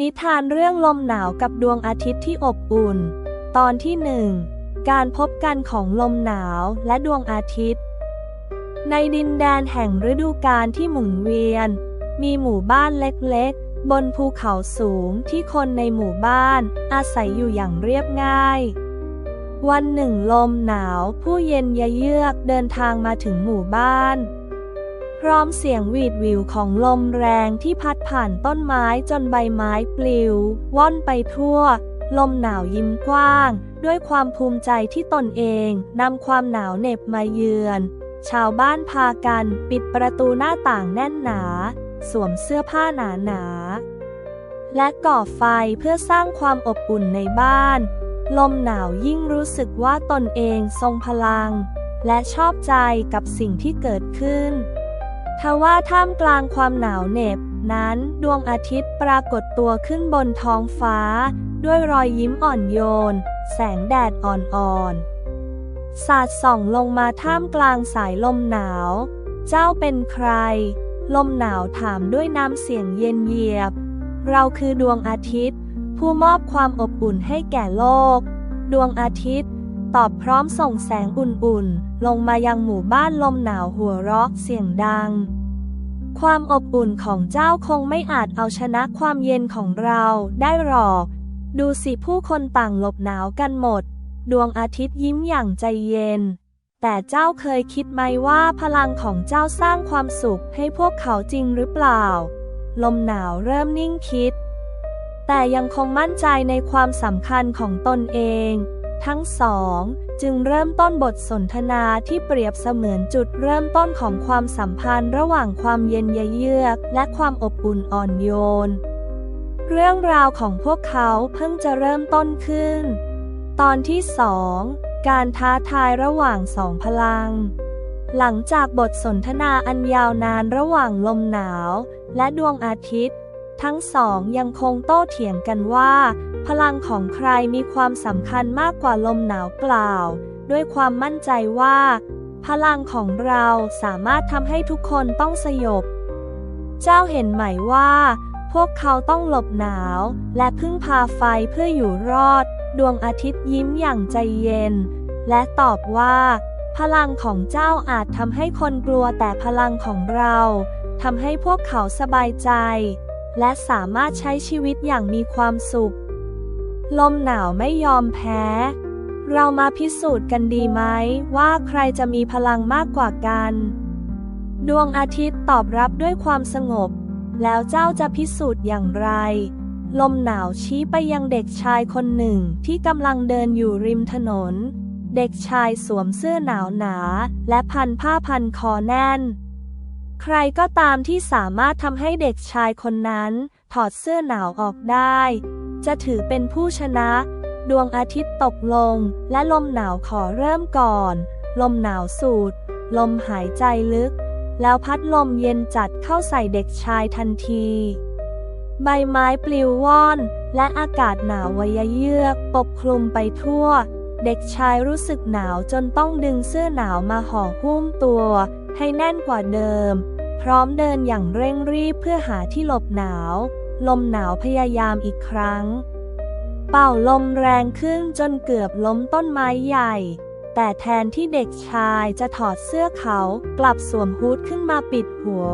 นิทานเรื่องลมหนาวกับดวงอาทิตย์ที่อบอุ่น ตอนที่หนึ่งการพบกันของลมหนาวและดวงอาทิตย์ ในดินแดนแห่งฤดูกาลที่หมุนเวียน มีหมู่บ้านเล็กๆ บนภูเขาสูงที่คนในหมู่บ้าน อาศัยอยู่อย่างเรียบง่าย วันหนึ่งลมหนาวผู้เย็นยะเยือกเดินทางมาถึงหมู่บ้าน พร้อมเสียงหวีดวิวของลมแรงที่พัดผ่านต้นไม้จนใบไม้ปลิว ว่อนไปทั่ว ลมหนาวยิ้มกว้าง ด้วยความภูมิใจที่ตนเองนำความหนาวเหน็บมาเยือน ชาวบ้านพากันปิดประตูหน้าต่างแน่นหนา สวมเสื้อผ้าหนาหนาและก่อไฟเพื่อสร้างความอบอุ่นในบ้าน ลมหนาวยิ่งรู้สึกว่าตนเองทรงพลัง และชอบใจกับสิ่งที่เกิดขึ้น ทว่าท่ามกลางความหนาวเหน็บนั้นดวงอาทิตย์ปรากฏตัวขึ้นบนท้องฟ้า ด้วยรอยยิ้มอ่อนโยน แสงแดดอ่อนๆ สาดส่องลงมาท่ามกลางสายลมหนาว เจ้าเป็นใคร ลมหนาวถามด้วยน้ำเสียงเย็นเยียบ เราคือดวงอาทิตย์ ผู้มอบความอบอุ่นให้แก่โลก ดวงอาทิตย์ ตอบพร้อมส่งแสงอุ่นๆ ลงมายังหมู่บ้านลมหนาวหัวเราะเสียงดัง ความอบอุ่นของเจ้าคงไม่อาจเอาชนะความเย็นของเราได้หรอก ดูสิผู้คนต่างหลบหนาวกันหมด ดวงอาทิตย์ยิ้มอย่างใจเย็น แต่เจ้าเคยคิดไหมว่าพลังของเจ้าสร้างความสุขให้พวกเขาจริงหรือเปล่า ลมหนาวเริ่มนิ่งคิด แต่ยังคงมั่นใจในความสำคัญของตนเอง ทั้งสองจึงเริ่มต้นบทสนทนาที่เปรียบเสมือนจุดเริ่มต้นของความสัมพันธ์ระหว่างความเย็นเยือก และความอบอุ่นอ่อนโยน เรื่องราวของพวกเขาเพิ่งจะเริ่มต้นขึ้น ตอนที่สองการท้าทายระหว่างสองพลัง หลังจากบทสนทนาอันยาวนานระหว่างลมหนาว และดวงอาทิตย์ ทั้งสองยังคงโต้เถียงกันว่า พลังของใครมีความสำคัญมากกว่าลมหนาวกล่าวด้วยความมั่นใจว่า พลังของเราสามารถทำให้ทุกคนต้องสยบ เจ้าเห็นไหมว่า พวกเขาต้องหลบหนาว และพึ่งพาไฟเพื่ออยู่รอด ดวงอาทิตย์ยิ้มอย่างใจเย็น และตอบว่า พลังของเจ้าอาจทำให้คนกลัวแต่พลังของเราทำให้พวกเขาสบายใจ และสามารถใช้ชีวิตอย่างมีความสุข ลมหนาวไม่ยอมแพ้ เรามาพิสูจน์กันดีไหม ว่าใครจะมีพลังมากกว่ากัน ดวงอาทิตย์ตอบรับด้วยความสงบ แล้วเจ้าจะพิสูจน์อย่างไร ลมหนาวชี้ไปยังเด็กชายคนหนึ่งที่กำลังเดินอยู่ริมถนน เด็กชายสวมเสื้อหนาวหนา และพันผ้าพันคอแน่น ใครก็ตามที่สามารถทำให้เด็กชายคนนั้น ถอดเสื้อหนาวออกได้ จะถือเป็นผู้ชนะ ดวงอาทิตย์ตกลง และลมหนาวขอเริ่มก่อน ลมหนาวสูด ลมหายใจลึก แล้วพัดลมเย็นจัดเข้าใส่เด็กชายทันที ใบไม้ปลิวว่อน และอากาศหนาววยเยือกปกคลุมไปทั่ว เด็กชายรู้สึกหนาวจนต้องดึงเสื้อหนาวมาห่อหุ้มตัว ให้แน่นกว่าเดิม พร้อมเดินอย่างเร่งรีบเพื่อหาที่หลบหนาว ลมหนาวพยายามอีกครั้ง เป่าลมแรงขึ้นจนเกือบล้มต้นไม้ใหญ่ แต่แทนที่เด็กชายจะถอดเสื้อเขากลับสวมฮูดขึ้นมาปิดหัว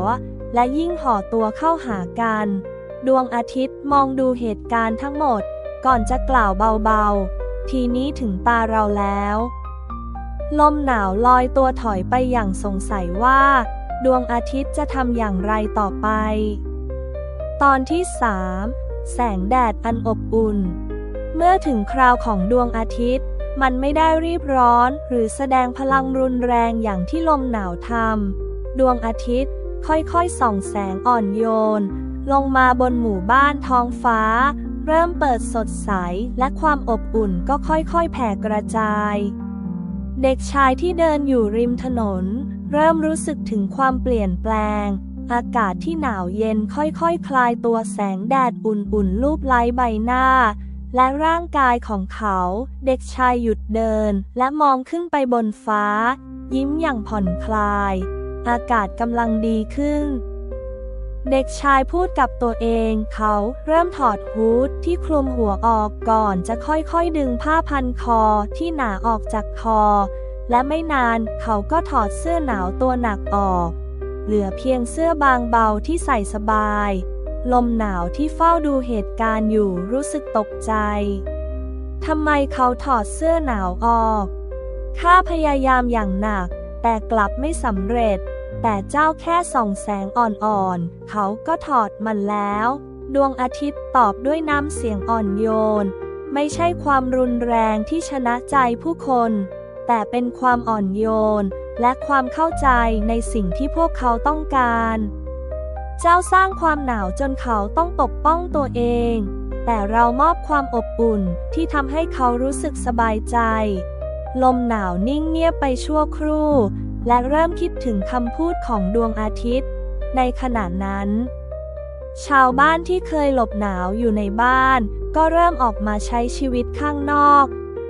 และยิ่งห่อตัวเข้าหากัน ดวงอาทิตย์มองดูเหตุการณ์ทั้งหมด ก่อนจะกล่าวเบาๆ ทีนี้ถึงตาเราแล้ว ลมหนาวลอยตัวถอยไปอย่างสงสัยว่า ดวงอาทิตย์จะทำอย่างไรต่อไป ตอนที่สามแสงแดดอันอบอุ่น เมื่อถึงคราวของดวงอาทิตย์ มันไม่ได้รีบร้อน หรือแสดงพลังรุนแรงอย่างที่ลมหนาวทำดวงอาทิตย์ค่อยๆส่องแสงอ่อนโยน ลงมาบนหมู่บ้านท้องฟ้า เริ่มเปิดสดใส และความอบอุ่นก็ค่อยๆแผ่กระจาย เด็กชายที่เดินอยู่ริมถนน เริ่มรู้สึกถึงความเปลี่ยนแปลง อากาศที่หนาวเย็นค่อยๆคคลายตัวแสงแดดอุ่นๆ ลูบไล้ใบหน้า และร่างกายของเขา เด็กชายหยุดเดิน และมองขึ้นไปบนฟ้า ยิ้มอย่างผ่อนคลาย อากาศกำลังดีขึ้น เด็กชายพูดกับตัวเอง เขาเริ่มถอดฮูดที่คลุมหัวออกก่อนจะค่อยๆดึงผ้าพันคอที่หนาออกจากคอ และไม่นานเขาก็ถอดเสื้อหนาวตัวหนักออก เหลือเพียงเสื้อบางเบาที่ใส่สบาย ลมหนาวที่เฝ้าดูเหตุการณ์อยู่รู้สึกตกใจ ทำไมเขาถอดเสื้อหนาวออก ข้าพยายามอย่างหนัก แต่กลับไม่สำเร็จ แต่เจ้าแค่ส่องแสงอ่อนๆ เขาก็ถอดมันแล้ว ดวงอาทิตย์ตอบด้วยน้ำเสียงอ่อนโยน ไม่ใช่ความรุนแรงที่ชนะใจผู้คน แต่เป็นความอ่อนโยน และความเข้าใจในสิ่งที่พวกเขาต้องการ เจ้าสร้างความหนาวจนเขาต้องปกป้องตัวเอง แต่เรามอบความอบอุ่นที่ทำให้เขารู้สึกสบายใจ ลมหนาวนิ่งเงียบไปชั่วครู่ และเริ่มคิดถึงคำพูดของดวงอาทิตย์ ในขณะนั้น ชาวบ้านที่เคยหลบหนาวอยู่ในบ้าน ก็เริ่มออกมาใช้ชีวิตข้างนอก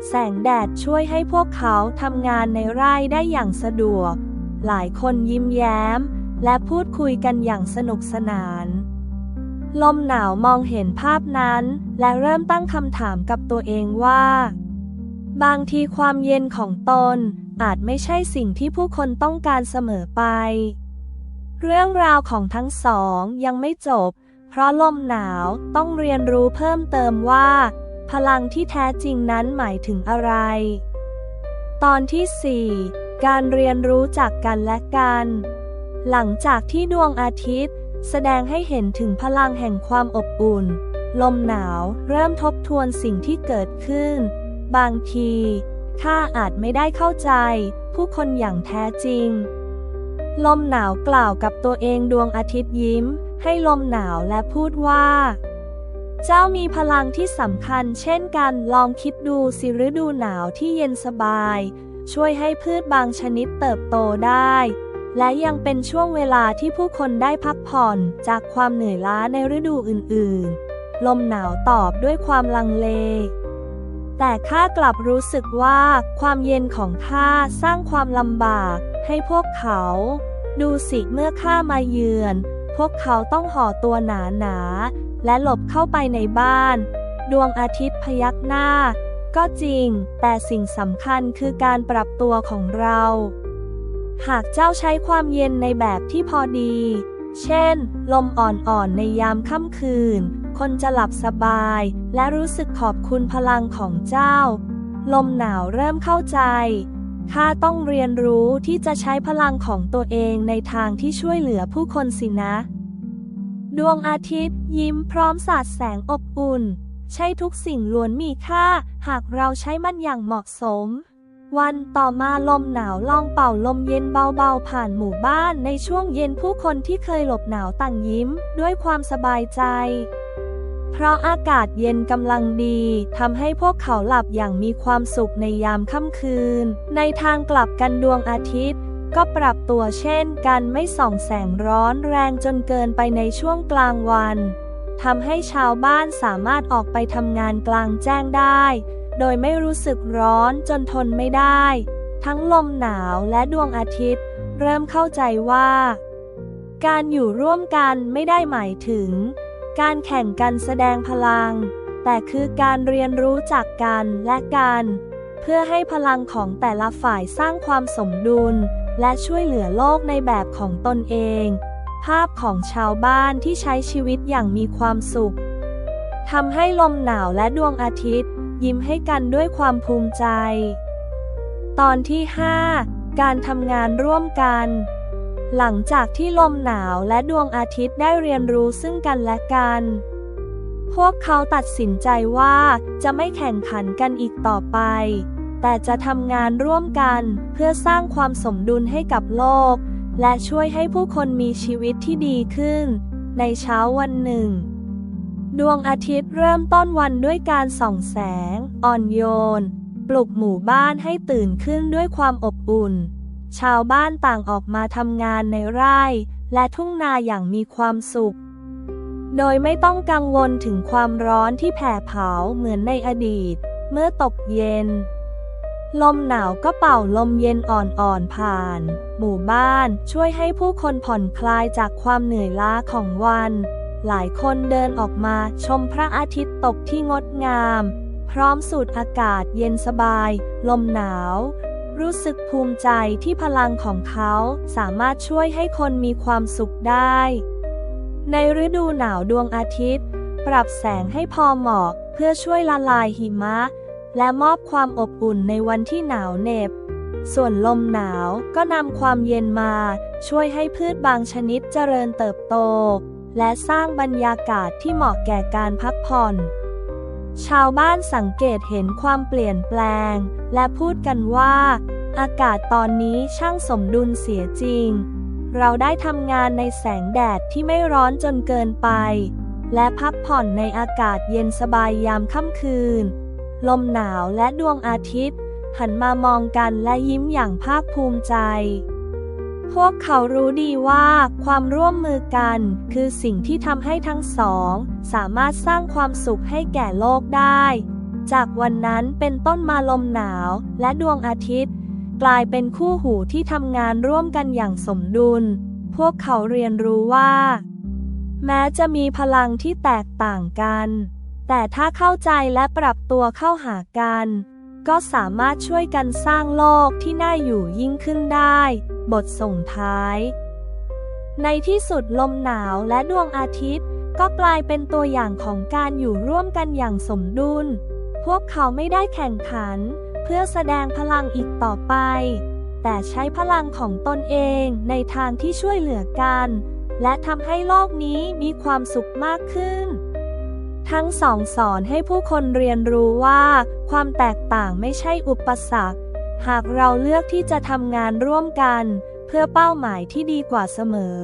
แสงแดดช่วยให้พวกเขาทำงานในไร่ได้อย่างสะดวก หลายคนยิ้มแย้ม และพูดคุยกันอย่างสนุกสนาน ลมหนาวมองเห็นภาพนั้น และเริ่มตั้งคำถามกับตัวเองว่า บางทีความเย็นของตน อาจไม่ใช่สิ่งที่ผู้คนต้องการเสมอไป เรื่องราวของทั้งสองยังไม่จบ เพราะลมหนาวต้องเรียนรู้เพิ่มเติมว่า พลังที่แท้จริงนั้นหมายถึงอะไร ตอนที่ 4 การเรียนรู้จากกันและกัน หลังจากที่ดวงอาทิตย์ แสดงให้เห็นถึงพลังแห่งความอบอุ่น ลมหนาวเริ่มทบทวนสิ่งที่เกิดขึ้น บางทีข้าอาจไม่ได้เข้าใจ ผู้คนอย่างแท้จริง ลมหนาวกล่าวกับตัวเองดวงอาทิตย์ยิ้ม ให้ลมหนาวและพูดว่า เจ้ามีพลังที่สำคัญเช่นกันลองคิดดูสิฤดูหนาวที่เย็นสบาย ช่วยให้พืชบางชนิดเติบโตได้ และยังเป็นช่วงเวลาที่ผู้คนได้พักผ่อนจากความเหนื่อยล้าในฤดูอื่นๆ ลมหนาวตอบด้วยความลังเล แต่ข้ากลับรู้สึกว่าความเย็นของข้าสร้างความลำบากให้พวกเขา ดูสิเมื่อข้ามาเยือน พวกเขาต้องห่อตัวหนาหนาๆและหลบเข้าไปในบ้าน ดวงอาทิตย์พยักหน้า ก็จริง แต่สิ่งสำคัญคือการปรับตัวของเรา หากเจ้าใช้ความเย็นในแบบที่พอดี เช่น ลมอ่อนๆในยามค่ำคืน คนจะหลับสบาย และรู้สึกขอบคุณพลังของเจ้า ลมหนาวเริ่มเข้าใจ ข้าต้องเรียนรู้ที่จะใช้พลังของตัวเองในทางที่ช่วยเหลือผู้คนสินะ ดวงอาทิตย์ ยิ้มพร้อมสาดแสงอบอุ่น ใช่ทุกสิ่งล้วนมีค่า หากเราใช้มันอย่างเหมาะสม วันต่อมาลมหนาวลองเป่าลมเย็นเบาๆ ผ่านหมู่บ้านในช่วงเย็นผู้คนที่เคยหลบหนาวต่างยิ้ม ด้วยความสบายใจ เพราะอากาศเย็นกำลังดีทำให้พวกเขาหลับอย่างมีความสุขในยามค่ำคืน ในทางกลับกันดวงอาทิตย์ ก็ปรับตัวเช่นกันไม่ส่องแสงร้อนแรงจนเกินไปในช่วงกลางวันทำให้ชาวบ้านสามารถออกไปทำงานกลางแจ้งได้ โดยไม่รู้สึกร้อนจนทนไม่ได้ ทั้งลมหนาวและดวงอาทิตย์ เริ่มเข้าใจว่า การอยู่ร่วมกันไม่ได้หมายถึง การแข่งกันแสดงพลัง แต่คือการเรียนรู้จากกันและกัน เพื่อให้พลังของแต่ละฝ่ายสร้างความสมดุล และช่วยเหลือโลกในแบบของตนเอง ภาพของชาวบ้านที่ใช้ชีวิตอย่างมีความสุขทำให้ลมหนาวและดวงอาทิตย์ ยิ้มให้กันด้วยความภูมิใจ ตอนที่ 5 การทำงานร่วมกัน หลังจากที่ลมหนาวและดวงอาทิตย์ได้เรียนรู้ซึ่งกันและกัน พวกเขาตัดสินใจว่าจะไม่แข่งขันกันอีกต่อไป แต่จะทำงานร่วมกันเพื่อสร้างความสมดุลให้กับโลก และช่วยให้ผู้คนมีชีวิตที่ดีขึ้น ในเช้าวันหนึ่ง ดวงอาทิตย์เริ่มต้นวันด้วยการส่องแสง อ่อนโยน ปลุกหมู่บ้านให้ตื่นขึ้นด้วยความอบอุ่น ชาวบ้านต่างออกมาทำงานในไร่และทุ่งนาอย่างมีความสุข โดยไม่ต้องกังวลถึงความร้อนที่แผ่เผาเหมือนในอดีต เมื่อตกเย็น ลมหนาวก็เป่าลมเย็นอ่อนๆผ่าน หมู่บ้านช่วยให้ผู้คนผ่อนคลายจากความเหนื่อยล้าของวัน หลายคนเดินออกมาชมพระอาทิตย์ตกที่งดงาม พร้อมสูดอากาศเย็นสบาย ลมหนาว รู้สึกภูมิใจที่พลังของเขาสามารถช่วยให้คนมีความสุขได้ ในฤดูหนาวดวงอาทิตย์ ปรับแสงให้พอเหมาะเพื่อช่วยละลายหิมะ และมอบความอบอุ่นในวันที่หนาวเหน็บ ส่วนลมหนาวก็นำความเย็นมา ช่วยให้พืชบางชนิดเจริญเติบโต และสร้างบรรยากาศที่เหมาะแก่การพักผ่อน ชาวบ้านสังเกตเห็นความเปลี่ยนแปลง และพูดกันว่า อากาศตอนนี้ช่างสมดุลเสียจริง เราได้ทำงานในแสงแดดที่ไม่ร้อนจนเกินไป และพักผ่อนในอากาศเย็นสบายยามค่ำคืน ลมหนาวและดวงอาทิตย์ หันมามองกันและยิ้มอย่างภาคภูมิใจ พวกเขารู้ดีว่าความร่วมมือกัน คือสิ่งที่ทำให้ทั้งสอง สามารถสร้างความสุขให้แก่โลกได้ จากวันนั้นเป็นต้นมาลมหนาวและดวงอาทิตย์ กลายเป็นคู่หูที่ทำงานร่วมกันอย่างสมดุล พวกเขาเรียนรู้ว่า แม้จะมีพลังที่แตกต่างกัน แต่ถ้าเข้าใจและปรับตัวเข้าหากัน ก็สามารถช่วยกันสร้างโลกที่น่าอยู่ยิ่งขึ้นได้ บทส่งท้าย ในที่สุดลมหนาวและดวงอาทิตย์ ก็กลายเป็นตัวอย่างของการอยู่ร่วมกันอย่างสมดุล พวกเขาไม่ได้แข่งขัน เพื่อแสดงพลังอีกต่อไป แต่ใช้พลังของตนเองในทางที่ช่วยเหลือกัน และทำให้โลกนี้มีความสุขมากขึ้นทั้งสองสอนให้ผู้คนเรียนรู้ว่า ความแตกต่างไม่ใช่อุปสรรค หากเราเลือกที่จะทำงานร่วมกัน เพื่อเป้าหมายที่ดีกว่าเสมอ